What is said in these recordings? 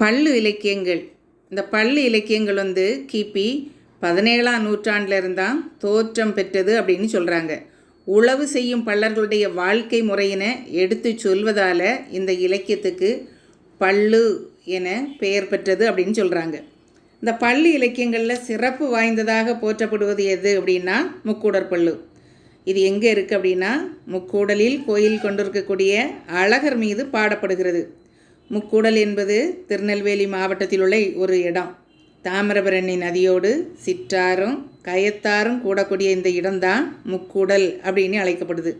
பள்ளு இலக்கியங்கள். இந்த பள்ளு இலக்கியங்கள் வந்து கிபி பதினேழாம் நூற்றாண்டிலிருந்தான் தோற்றம் பெற்றது அப்படின்னு சொல்கிறாங்க உழவு செய்யும் பள்ளர்களுடைய வாழ்க்கை முறையினை எடுத்து சொல்வதால் இந்த இலக்கியத்துக்கு பள்ளு என பெயர் பெற்றது அப்படின்னு சொல்கிறாங்க இந்த பள்ளு இலக்கியங்களில் சிறப்பு வாய்ந்ததாக போற்றப்படுவது எது அப்படின்னா முக்கூடர் பள்ளு இது எங்கே இருக்குது அப்படின்னா முக்கூடலில் கோயில் கொண்டிருக்கக்கூடிய அழகர் மீது பாடப்படுகிறது. முக்கூடல் என்பது திருநெல்வேலி மாவட்டத்தில் உள்ள ஒரு இடம். தாமிரபரணி நதியோடு சிற்றாரும் கயத்தாரும் கூடக்கூடிய இந்த இடம்தான் முக்கூடல் அப்படின்னு அழைக்கப்படுது.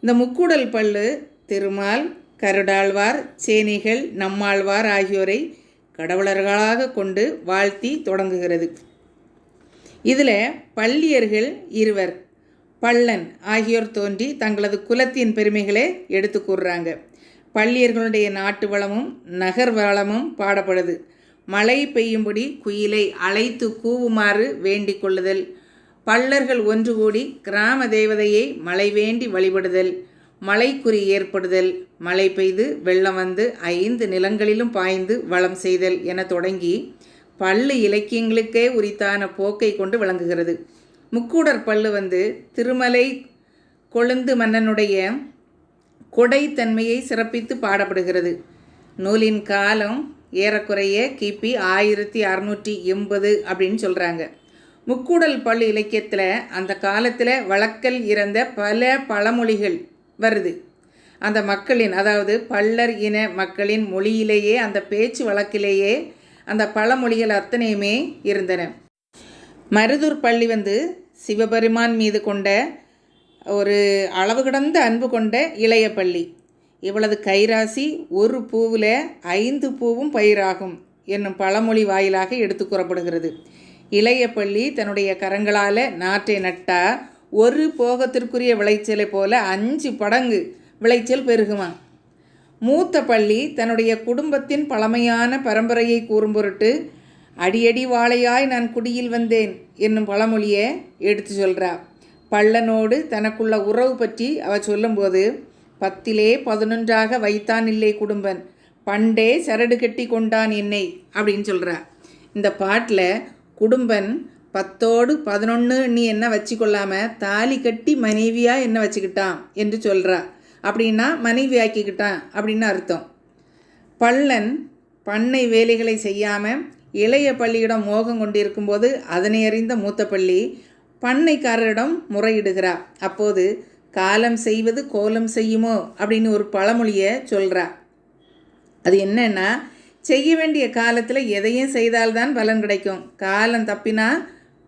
இந்த முக்கூடல் பள்ளு திருமால் கருடாழ்வார் சேனிகள் நம்மாழ்வார் ஆகியோரை கடவுளர்களாக கொண்டு வாழ்த்தி தொடங்குகிறது. இதில் பள்ளியர்கள் இருவர் பள்ளன் ஆகியோர் தோன்றி தங்களது குலத்தின் பெருமைகளை எடுத்து கூறுறாங்க. பள்ளியர்களுடைய நாட்டு வளமும் நகர் வளமும் பாடப்படுது. மழை பெய்யும்படி குயிலை அழைத்து கூவுமாறு வேண்டிக் கொள்ளுதல். பள்ளர்கள் ஒன்று கூடி கிராம தேவதையை மழை வேண்டி வழிபடுதல். மழைக்குறி ஏற்படுதல். மழை பெய்து வெள்ளம் வந்து ஐந்து நிலங்களிலும் பாய்ந்து வளம் செய்தல் என தொடங்கி பள்ளு இலக்கியங்களுக்கே உரித்தான போக்கை கொண்டு விளங்குகிறது. முக்கூடர் பள்ளு வந்து திருமலை கொழுந்து மன்னனுடைய கொடைத்தன்மையை சிறப்பித்து பாடப்படுகிறது. நூலின் காலம் ஏறக்குறைய கிபி ஆயிரத்தி அறநூற்றி எண்பது அப்படின்னு சொல்கிறாங்க முக்கூடல் பள்ளி இலக்கியத்தில் அந்த காலத்தில் வழக்கல் இறந்த பல பழமொழிகள் வருது. அந்த மக்களின் அதாவது பல்லர் இன மக்களின் மொழியிலேயே அந்த பேச்சு வழக்கிலேயே அந்த பழமொழிகள் அத்தனையுமே இருந்தன. மருதூர் பள்ளி வந்து சிவபெருமான் மீது கொண்ட ஒரு அளவு கடந்த அன்பு கொண்ட இளைய பள்ளி. இவளது கைராசி ஒரு பூவில் ஐந்து பூவும் பயிராகும் என்னும் பழமொழி வாயிலாக எடுத்து கூறப்படுகிறது. இளைய பள்ளி தன்னுடைய கரங்களால் நாற்றை நட்டா ஒரு போகத்திற்குரிய விளைச்சலை போல அஞ்சு படங்கு விளைச்சல் பெருகுமா? மூத்த பள்ளி தன்னுடைய குடும்பத்தின் பழமையான பரம்பரையை கூறும் பொருட்டு அடியடி வாழையாய் நான் குடியில் வந்தேன் என்னும் பழமொழியை எடுத்து சொல்கிறா பள்ளனோடு தனக்குள்ள உறவு பற்றி அவ சொல்லும்போது பத்திலே பதினொன்றாக வைத்தான் இல்லை குடும்பன். பண்டே சரடு கட்டி கொண்டான் என்னை அப்படின்னு சொல்கிறா இந்த பாட்டில் குடும்பன் பத்தோடு பதினொன்று நீ என்ன வச்சுக்கொள்ளாமல் தாலி கட்டி மனைவியாக என்ன வச்சுக்கிட்டான்? என்று சொல்கிறா அப்படின்னா மனைவி ஆக்கிக்கிட்டான் அப்படின்னு அர்த்தம். பள்ளன் பண்ணை வேலைகளை செய்யாமல் இளைய பள்ளியிடம் மோகம் கொண்டிருக்கும்போது அதனை அறிந்த மூத்த பள்ளி பண்ணைக்காரரிடம் முறையிடுகிறார் அப்போது காலம் செய்வது கோலம் செய்யுமோ? அப்படின்னு ஒரு பழமொழியை சொல்கிறா அது என்னன்னா செய்ய வேண்டிய காலத்தில் எதையும் செய்தால்தான் பலன் கிடைக்கும். காலம் தப்பினா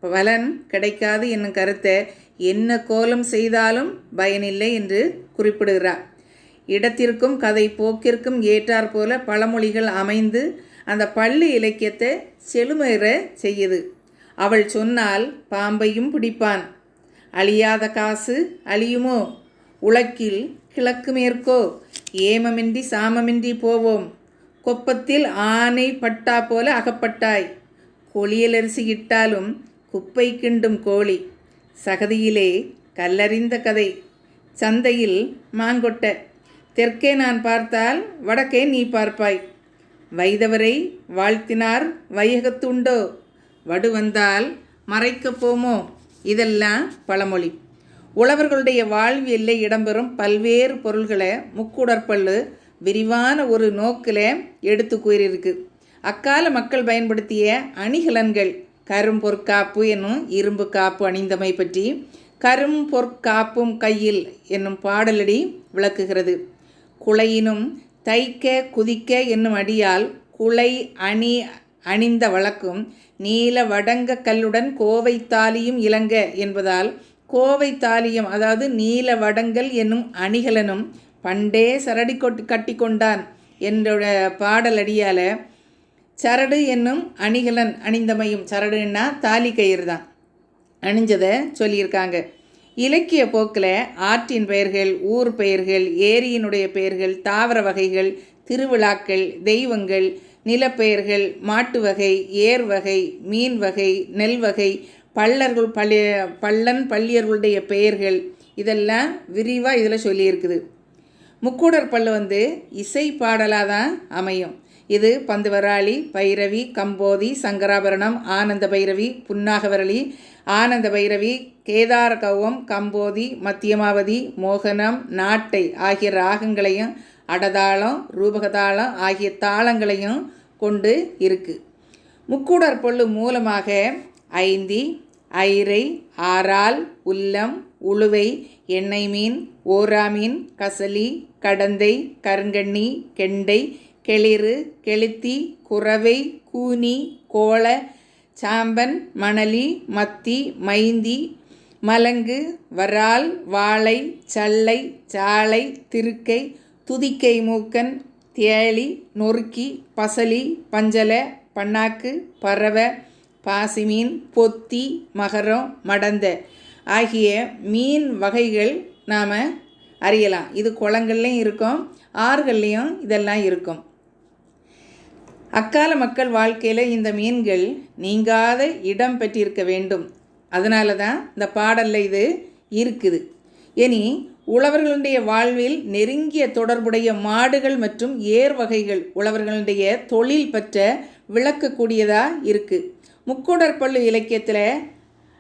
பலன் கிடைக்காது என்னும் கருத்தை என்ன கோலம் செய்தாலும் பயனில்லை என்று குறிப்பிடுகிறார் இடத்திற்கும் கதை போக்கிற்கும் ஏற்றாற்போல பழமொழிகள் அமைந்து அந்த பள்ளி இலக்கியத்தை செழுமைற செய்யுது. அவள் சொன்னால் பாம்பையும் பிடிப்பான். அழியாத காசு அழியுமோ? உலக்கில் கிழக்கு மேற்கோ? ஏமமின்றி சாமமின்றி போவோம். கொப்பத்தில் ஆனை பட்டா போல அகப்பட்டாய். கொளியலரிசி இட்டாலும் குப்பை கிண்டும் கோழி. சகதியிலே கல்லறிந்த கதை. சந்தையில் மாங்கொட்ட. தெற்கே நான் பார்த்தால் வடக்கே நீ பார்ப்பாய். வைதவரை வாழ்த்தினார் வையகத்துண்டோ? வடு வந்தால் மறைக்கப் போமோ? இதெல்லாம் பழமொழி. உழவர்களுடைய வாழ்வியல்ல இடம்பெறும் பல்வேறு பொருள்களை முக்குடற்பல்லு விரிவான ஒரு நோக்கில் எடுத்து கூறியிருக்கு. அக்கால மக்கள் பயன்படுத்திய அணிகலன்கள் கரும் பொற்காப்பு என்னும் இரும்பு காப்பு அணிந்தமை பற்றி கரும் பொற்காப்பும் கையில் என்னும் பாடலடி விளக்குகிறது. குளையினும் தைக்க குதிக்க என்னும் அடியால் குளை அணி அணிந்த வழக்கும் நீல வடங்க கல்லுடன் கோவை தாலியும் இலங்க என்பதால் கோவை தாலியும் அதாவது நீல வடங்கல் என்னும் அணிகலனும் பண்டே சரடி கொட்டு கட்டி கொண்டான் என்ற பாடலடியால் சரடு என்னும் அணிகலன் அணிந்தமையும் சரடுன்னா தாலி கயிறு தான். அணிஞ்சதை சொல்லியிருக்காங்க. இலக்கிய போக்கில் ஆற்றின் பெயர்கள் ஊர் பெயர்கள் ஏரியினுடைய பெயர்கள் தாவர வகைகள் திருவிழாக்கள் தெய்வங்கள் நிலப்பெயர்கள் மாட்டு வகை ஏர் வகை மீன் வகை நெல் வகை பள்ளர்கள் பள்ளி பள்ளன் பள்ளியர்களுடைய பெயர்கள். இதெல்லாம் விரிவாக இதில் சொல்லியிருக்குது. முக்கூடர் பல்லு வந்து இசை பாடலாக தான் அமையும். இது பந்துவராளி பைரவி கம்போதி சங்கராபரணம் ஆனந்த பைரவி புன்னாகவரளி ஆனந்த பைரவி கேதார கௌவம் கம்போதி மத்தியமாவதி மோகனம் நாட்டை ஆகிய ராகங்களையும் அடதாளம் ரூபகதாளம் ஆகிய தாளங்களையும் கொண்டு இருக்கு. முக்கூடர் பொல்லு மூலமாக ஐந்தி ஐரை ஆறால் உள்ளம் உளுவை எண்ணெய் மீன் ஓரா மீன் கசலி கடந்தை கருங்கண்ணி கெண்டை கெளிறு கெளுத்தி குறவை கூனி கோல சாம்பன் மணலி மத்தி மைந்தி மலங்கு வரால் வாழை சல்லை சாலை திருக்கை துதிக்கை மூக்கன் தேளி நொறுக்கி பசலி பஞ்சலை பண்ணாக்கு பறவை பாசிமீன் பொத்தி மகரம் மடந்த ஆகிய மீன் வகைகள் நாம் அறியலாம். இது குளங்கள்லையும் இருக்கும் ஆறுகள்லேயும் இதெல்லாம் இருக்கும். அக்கால மக்கள் வாழ்க்கையில் இந்த மீன்கள் நீங்காத இடம் பெற்றிருக்க வேண்டும். அதனால தான் இந்த பாடலில் இது இருக்குது. இனி உழவர்களுடைய வாழ்வில் நெருங்கிய தொடர்புடைய மாடுகள் மற்றும் ஏர் வகைகள் உழவர்களுடைய தொழில் பற்ற விளக்கக்கூடியதாக இருக்குது முக்கூடற்பள்ளு இலக்கியத்தில்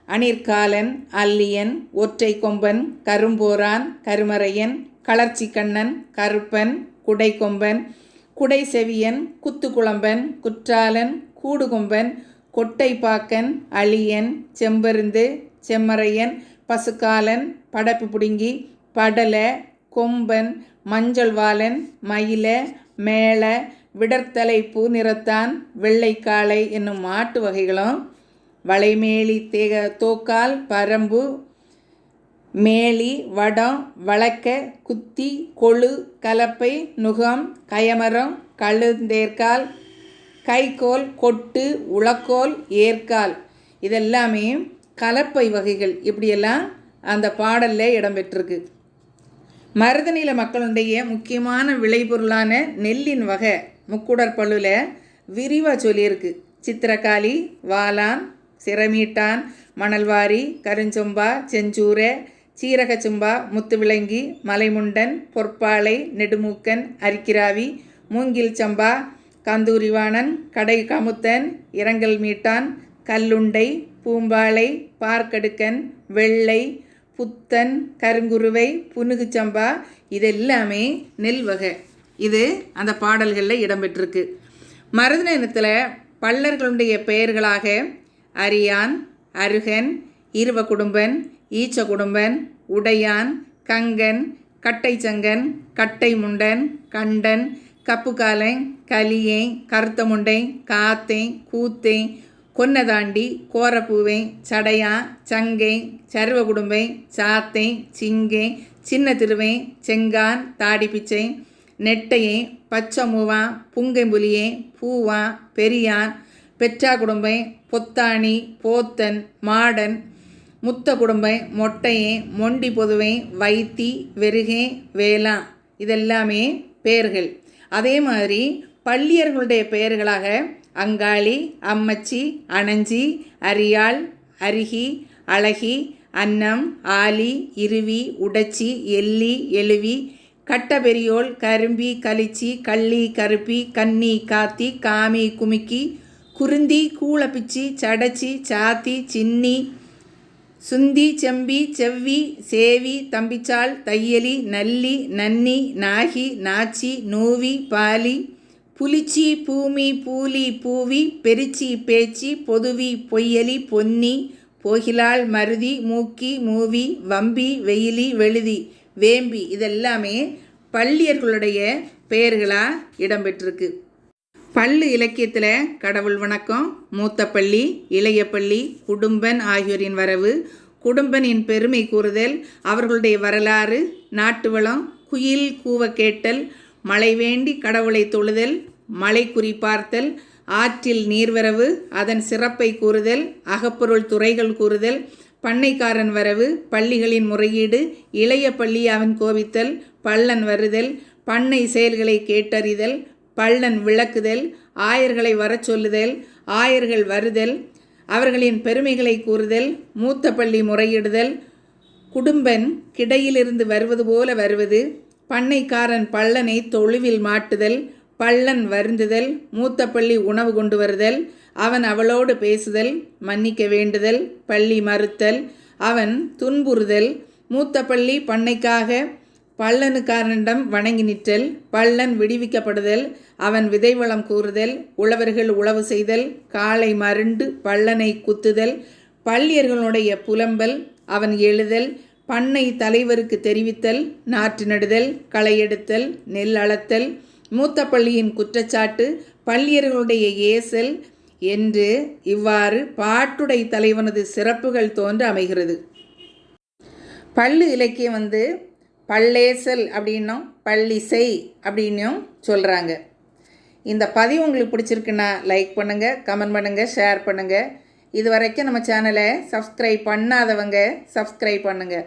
அணிர்காலன் அல்லியன் ஒற்றை கொம்பன் கரும்போரான் கருமறையன் களர்ச்சி கண்ணன் கருப்பன் குடைக்கொம்பன் குடை செவியன் குத்துக்குழம்பன் குற்றாலன் கூடுகொம்பன் கொட்டைப்பாக்கன் அழியன் செம்பருந்து செம்மறையன் பசுக்காலன் படப்பு புடுங்கி படலை கொம்பன் மஞ்சள் வாலன் மயில மேள விடர்த்தலை பூ நிறத்தான் வெள்ளைக்காளை என்னும் மாட்டு வகைகளும் வளைமேலி தேக தோக்கால் பரம்பு மேலி வடம் வளக்க குத்தி கொழு கலப்பை நுகம் கயமரம் கழுந்தேற்கால் கைக்கோல் கொட்டு உளக்கோல் ஏற்கால். இதெல்லாமே கலப்பை வகைகள். இப்படியெல்லாம் அந்த பாடலில் இடம்பெற்றிருக்கு. மருதநில மக்களுடைய முக்கியமான விளைபொருளான நெல்லின் வகை. முக்குடற்பள்ளுவில் விரிவாக சொல்லியிருக்கு. சித்திரக்காளி வாலான் சிரமீட்டான் மணல்வாரி கருஞ்சொம்பா செஞ்சூரை சீரகச்சும்பா முத்துவிளங்கி மலைமுண்டன் பொற்பாலை நெடுமூக்கன் அரிக்கிராவி மூங்கில் சம்பா கந்தூரிவாணன் கடை கமுத்தன் இரங்கல் மீட்டான் கல்லுண்டை பூம்பாலை பார்க்கடுக்கன் வெள்ளை புத்தன் கருங்குருவை புனுகுச்சம்பா இதெல்லாமே நெல் வகை. இது அந்த பாடல்களில் இடம்பெற்றிருக்கு. மருதன இனத்தில் பல்லர்களுடைய பெயர்களாக அரியான் அருகன் ஈர்வ குடும்பன் ஈச்ச குடும்பன் உடையான் கங்கன் கட்டைச்சங்கன் கட்டை முண்டன் கண்டன் கப்புக்காலன் கலியை கருத்த முண்டை காத்தை கூத்தை கொன்னதாண்டி கோரப்பூவை சடையா சங்கை சர்வ குடும்பை சாத்தை சிங்கை சின்ன திருவை செங்கான் தாடிப்பிச்சை நெட்டையை பச்சை மூவா புங்கைம்புலியை பூவா பெரியான் பெற்றா குடும்பை பொத்தாணி போத்தன் மாடன் முத்த குடும்பை மொட்டையே மொண்டி பொதுவை வைத்தி வெறுகே வேளா இதெல்லாமே பெயர்கள் அதே மாதிரி பள்ளியர்களுடைய பெயர்களாக அங்காளி அம்மச்சி அணஞ்சி அரியாள் அருகி அழகி அன்னம் ஆலி இருவி உடச்சி எள்ளி எழுவி கட்டபெரியோள் கரும்பி கலிச்சி கள்ளி கருப்பி கன்னி காத்தி காமி குமிக்கி குருந்தி கூளப்பிச்சி சடச்சி சாத்தி சின்னி சுந்தி செம்பி செவ்வி சேவி தம்பிச்சாள் தையலி நல்லி நன்னி நாகி நாச்சி நூவி பாலி புலிச்சி பூமி பூலி பூவி பெருச்சி பேச்சி பொதுவி பொய்யலி பொன்னி போகிலால் மருதி மூக்கி மூவி வம்பி வெயிலி வெளுதி வேம்பி இதெல்லாமே பள்ளியர்களுடைய பெயர்களாக இடம்பெற்றிருக்கு. பள்ளு இலக்கியத்தில் கடவுள் வணக்கம் மூத்த பள்ளி இளைய பள்ளி குடும்பன் ஆகியோரின் வரவு குடும்பனின் பெருமை கூறுதல் அவர்களுடைய வரலாறு நாட்டு வளம் குயில் கூவ கேட்டல் மழை வேண்டி கடவுளை தொழுதல் மழை குறிப்பார்த்தல் ஆற்றில் நீர்வரவு அதன் சிறப்பை கூறுதல் அகப்பொருள் துறைகள் கூறுதல் பண்ணைக்காரன் வரவு பள்ளிகளின் முறையீடு இளைய பள்ளி அவன் கோவித்தல் பள்ளன் வருதல் பண்ணை செயல்களை கேட்டறிதல் பள்ளன் விளக்குதல் ஆயர்களை வரச் சொல்லுதல் ஆயர்கள் வருதல் அவர்களின் பெருமைகளை கூறுதல் மூத்த பள்ளி முறையிடுதல் குடும்பன் கிடையிலிருந்து வருவது போல வருவது பண்ணைக்காரன் பள்ளனை தொழுவில் மாட்டுதல் பள்ளன் வருந்துதல் மூத்த பள்ளி உணவு கொண்டு வருதல் அவன் அவளோடு பேசுதல் மன்னிக்க வேண்டுதல் பள்ளி மறுத்தல் அவன் துன்புறுதல் மூத்த பள்ளி பண்ணைக்காக பள்ளனுக்காரனிடம் வணங்கி நிற்றல் பள்ளன் விடுவிக்கப்படுதல் அவன் விதைவளம் கூறுதல் உழவர்கள் உழவு செய்தல் காலை மருண்டு பள்ளனை குத்துதல் பள்ளியர்களுடைய புலம்பல் அவன் எழுதல் பண்ணை தலைவருக்கு தெரிவித்தல் நாற்று நடுதல் களையெடுத்தல் நெல் அளத்தல் மூத்த பள்ளியின் குற்றச்சாட்டு பள்ளியர்களுடைய ஏசல் என்று இவ்வாறு பாட்டுடை தலைவனது சிறப்புகள் தோன்ற அமைகிறது. பள்ளு இலக்கியம் வந்து பல்லேசல் அப்படின்னும் பள்ளிசை அப்படின்னும் சொல்கிறாங்க இந்த பதிவு உங்களுக்கு பிடிச்சிருக்குன்னா லைக் பண்ணுங்கள் கமெண்ட் பண்ணுங்கள் ஷேர் பண்ணுங்கள் இது வரைக்கும் நம்ம சேனலை சப்ஸ்கிரைப் பண்ணாதவங்க சப்ஸ்கிரைப் பண்ணுங்கள்